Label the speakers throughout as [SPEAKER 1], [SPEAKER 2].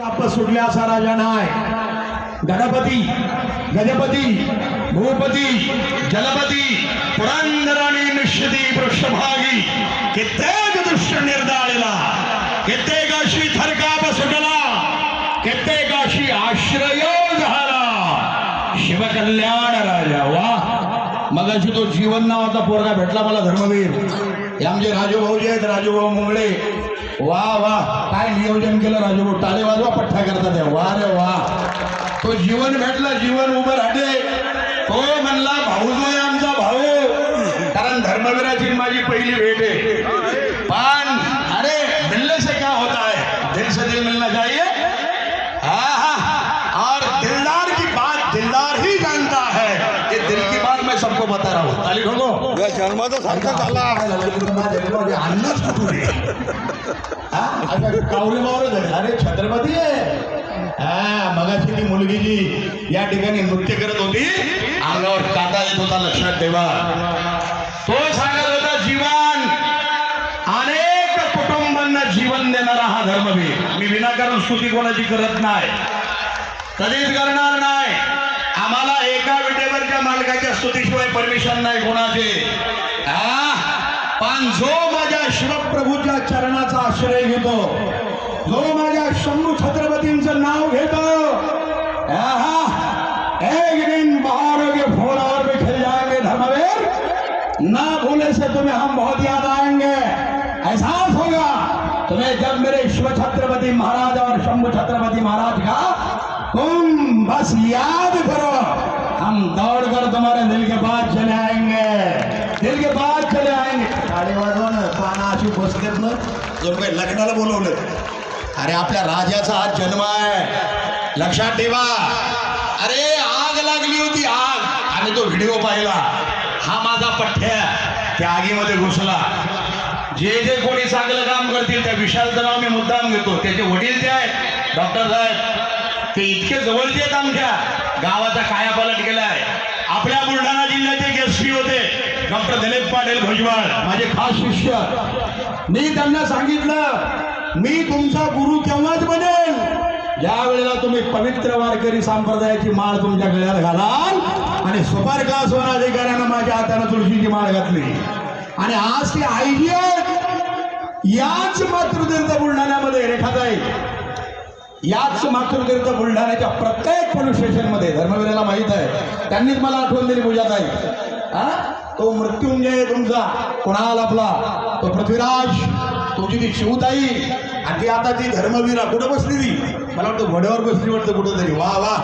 [SPEAKER 1] काप सुटल्या असा राजा नाय. गणपती गजपती भूपती जलपती पुरंदराणी निश्चिती पृष्ठभागी कित्येक दृश्य निर्दाळला कित्येकाशी थरकाप सुटला कित्येकाशी आश्रय झाला. शिवकल्याण राजा वा. मगाशी तो जीवन नावाचा पोरगा भेटला मला धर्मवीर. हे आमचे राजू भाऊजी आहेत राजूभाऊ मुंगळे. वा वा. काय नियोजन केलं राजू भाऊ? टाळे वाजवा पठ्ठा करतात वा रे वा. तो जीवन भेटला जीवन उभं राहते. तो म्हणला भाऊ जो आमचा भाऊ. कारण धर्मवीराची माझी पहिली भेट आहे पण अरे मिलने से क्या होता है दिल से दिल मिलना चाहिए हाँ, हाँ, और दिलदार की बात दिलदार ही जानता है ये दिल की बात मैं सबको बता रहा हूँ ताली ठोको
[SPEAKER 2] जन्माचा सारखा झाला
[SPEAKER 1] अन्नच कुठून? हा? कावळे मावळे झाले. अरे छत्रपती आहे. हा मगाशी ती मुलगी जी या ठिकाणी नृत्य करत होती. अंगावर काटा येत होता लक्षात ठेवा. तो सांगत होता जीवन अनेक कुटुंबांना जीवन देणारा हा धर्मवीर मी विनाकारण स्तुती कोणाची करत नाही. कधीच करणार नाही. आम्हाला एका विटेवरच्या मालकाच्या स्तुतीशिवाय परमिशन नाही कोणाचे. पण जो माझ्या शिवप्रभूच्या चरणाचा आश्रय घेतो जो माझ्या शंभू छत्रपतींचं नाव घेतो आहा, एक दिन बहारोगे और भी जाएंगे धर्मवीर. ना भूले से तुम्हें हम बहुत याद आएंगे. एहसास होगा. तुम्हें जब मेरे शिव छत्रपति महाराज और शंभु छत्रपति महाराज का तुम बस याद करो। हम दौड़ कर तुम्हारे दिल के पास चले आएंगे। दिल के पास चले आएंगे। गाडी वाजवा ना पाना अशी बसलेत ना। जणू काही लग्नाला बोलवलं. अरे आपल्या राजाचा आज जन्म आहे. लक्षात ठेवा. अरे आग लागली होती आग. आम्ही तो व्हिडिओ पाहिला. हा माझा पठ्या त्या आगीमध्ये घुसला. जे जे कोणी चांगलं काम करतील त्या विशालचं नाव मी मुद्दाम घेतो. त्याचे वडील ते आहेत. डॉक्टर साहेब. ते इतके जवळचे आहेत आमच्या गावाचा कायापालट केलाय. आपल्या बुलढाणा जिल्ह्याचे एस होते. डॉक्टर दिलीप पाटील भुजबळ माझे खास शिष्य. मी त्यांना सांगितलं मी तुमचा गुरु केव्हाच बनेल? ज्या वेळेला तुम्ही पवित्र वारकरी संप्रदायाची माळ तुमच्या गळ्यात घालाल आणि सुपारकास वन अधिकाऱ्यानं माझ्या हाताने तुळशीची माळ घातली. आणि आज ती आयडिया याच मातृतीर्थ बुलढाण्यामध्ये याच मातृतीर्थ बुलढाण्याच्या प्रत्येक पोलीस स्टेशनमध्ये धर्मवीराला माहीत आहे. त्यांनीच मला आठवण दिली पूजाताई हा? तो मृत्युंजय तुमचा कुणाल आपला? तो पृथ्वीराज तुझी ती शिवताई आणि ती आता ती धर्मवीरा. कुठं बसली ती? मला वाटतं घोड्यावर बसली वाटतं कुठं तरी वा वा.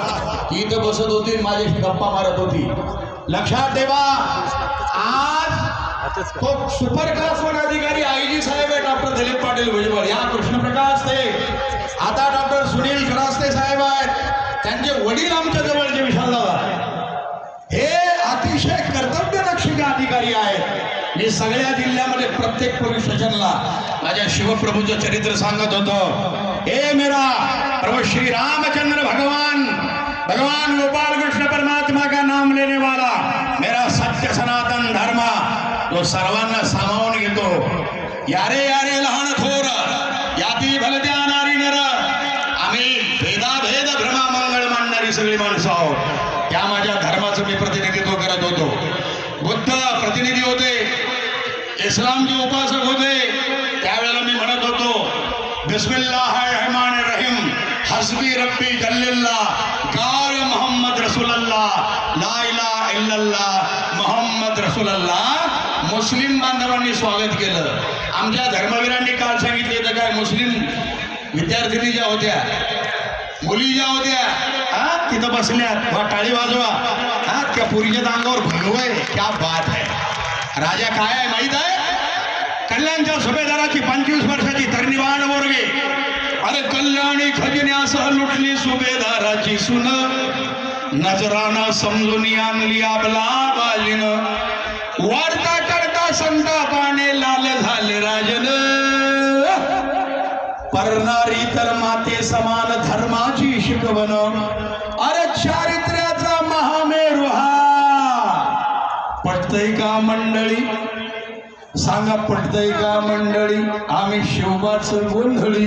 [SPEAKER 1] ती इथं बसत होती माझ्याशी गप्पा मारत होती. लक्षात ठेवा. आज तो सुपर क्लास वन अधिकारी आय जी साहेब आहे डॉक्टर दिलीप पाटील भुजबळ. या कृष्णप्रकाश ते. आता डॉक्टर सुनील खरास्ते साहेब आहेत. त्यांचे वडील आमच्या जवळचे विशाल दादा हे अतिशय कर्तव्यदक्ष अधिकारी आहेत. मी सगळ्या जिल्ह्यामध्ये प्रत्येक पोलीस स्टेशनला माझ्या शिवप्रभूचं चरित्र सांगत होतो. हे मेरा प्रभू श्री रामचंद्र भगवान भगवान गोपाल कृष्ण परमात्मा का नाम लेने वाला मेरा सत्य सनातन धर्म तो सर्वांना सामावून घेतो. यारे यारे लहान थोर याती भलत्या नारी नर. आम्ही भेदाभेद भ्रमा मंगळ मांडणारी सगळी माणसं आहोत. त्या माझ्या धर्माचं मी प्रतिनिधित्व करत होतो. बुद्ध प्रतिनिधी होते. इस्लामचे उपासक होते. त्यावेळेला मी म्हणत होतो बिस्मिल्लाह रहमान रहीम हसबी रब्बी जल्लिल्ला गार मोहम्मद रसूलल्लाह ला इला इल्लल्ला मोहम्मद रसूलल्लाह मुस्लिम बांधवांनी स्वागत केलं. आमच्या धर्मवीरांनी काल सांगितले तर काय मुस्लिम विद्यार्थिनी ज्या होत्या मुली ज्या होत्या हा तिथं बसल्यात वा टाळी वाजवा. हा त्या पुरीच्या अंगावर भरवय क्या बात आहे. राजा काय आहे माहीत आहे? कल्याणच्या सुभेदाराची पंचवीस वर्षाची तरणीवाण बोरगे अरे कल्याणी खजिन्यासह लुटली सुभेदाराची सुन. नजराना समजून आणली आपला बालीनं. वाढता करता संतापाने लाल झाले राजन. परणारी तर माते समान धर्माची शिकवण. अरे चारित्र्याचा महामेरू हा पटतय का मंडळी? सांगा पटतय का मंडळी? आम्ही शिवबाच गोंधळी.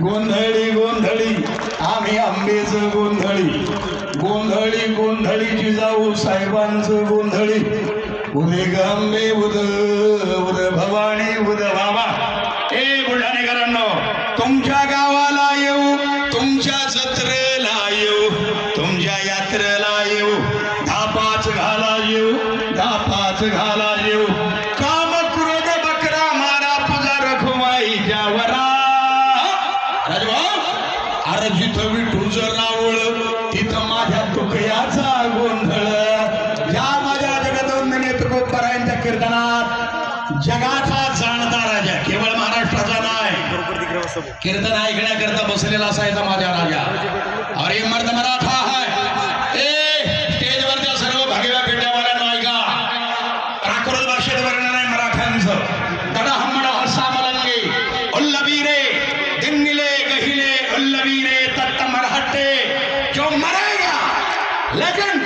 [SPEAKER 1] गोंधळी गोंधळी. आम्ही आंबेच गोंधळी. गोंधळी गोंधळी जिजाऊ साहेबांचं गोंधळी. उदे गांबे उद उद भवानी उद बाबा ए बुलढाणेकरांनो तुमच्या गावाला येऊ तुमच्या जत्रेला येऊ तुमच्या यात्रेला येऊ धापाच घाला येऊ धापाच घाला येऊ. काम क्रोध बकरा मारा तुझा रखुमाई जावरा राजभाऊ अरे जिथं विठूचं रावळ तिथं माझ्या तुकयाचा गोंधळ या माझ्या जगदवंदने तुकोबरायांच्या जगाचा जाणता राजा केवळ महाराष्ट्राचा नाही. कीर्तन ऐकण्याकरता बसलेला असायचा माझ्या राजा. अरे मर्द मराठा आहे ए स्टेजवरच्या सर्व पेट्यावाल्यांना ऐका. प्राकृत भाषेत वर्णन आहे मराठ्यांचं. तडा हमडा हसा मलंगे. उल्लबीरे दिंगिले गहिले उल्लबीरे तत्त मरहटे जो मरेगा लेकिन